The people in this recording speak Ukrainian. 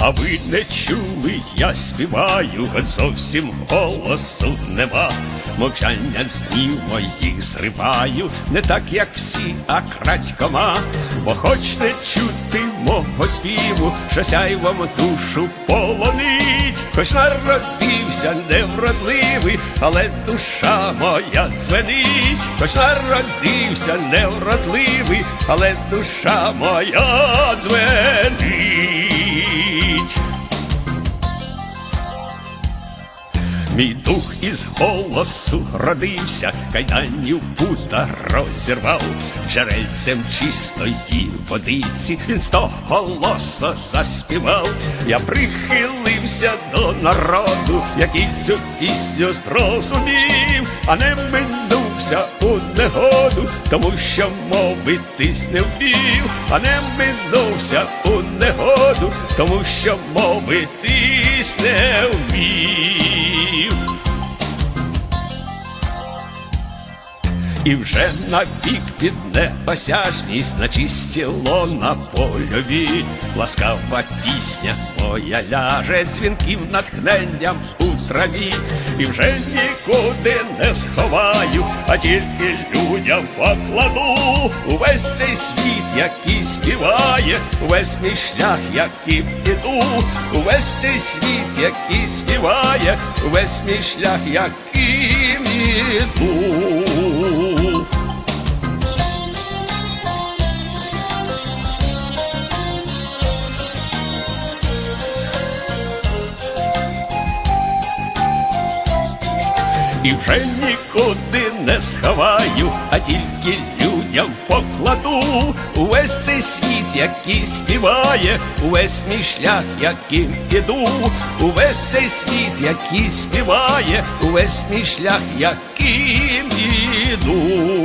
А ви не чули, я співаю, зовсім голосу нема. Мовчання з днів моїх зриваю, не так, як всі, а крадькома. Бо хоч не чути мого співу, що сяйвом душу полонить, хоч народився невродливий, але душа моя дзвенить, хоч народився невродливий, але душа моя дзвенить. Мій дух із голосу родився, кайданів пута розірвав, джерельцем чистої водиці, він сто голоса заспівав. Я прихилився до народу, який цю пісню зрозумів, а не минувся у негоду, тому що мовитись не вмів, а не минувся у негоду, тому що мовитись не вмів. І вже навік під небосяжність на польові, ласкава пісня моя ляже дзвінким натхненням у траві, і вже нікуди не сховаю, а тільки людям покладу. Увесь цей світ, який співає, увесь мій шлях, яким іду, увесь цей світ, який співає, увесь мій шлях, яким І вже нікуди не сховаю, а тільки людям покладу увесь цей світ, який співає, увесь мій шлях, яким іду, увесь цей світ, який співає, увесь мій шлях, яким іду.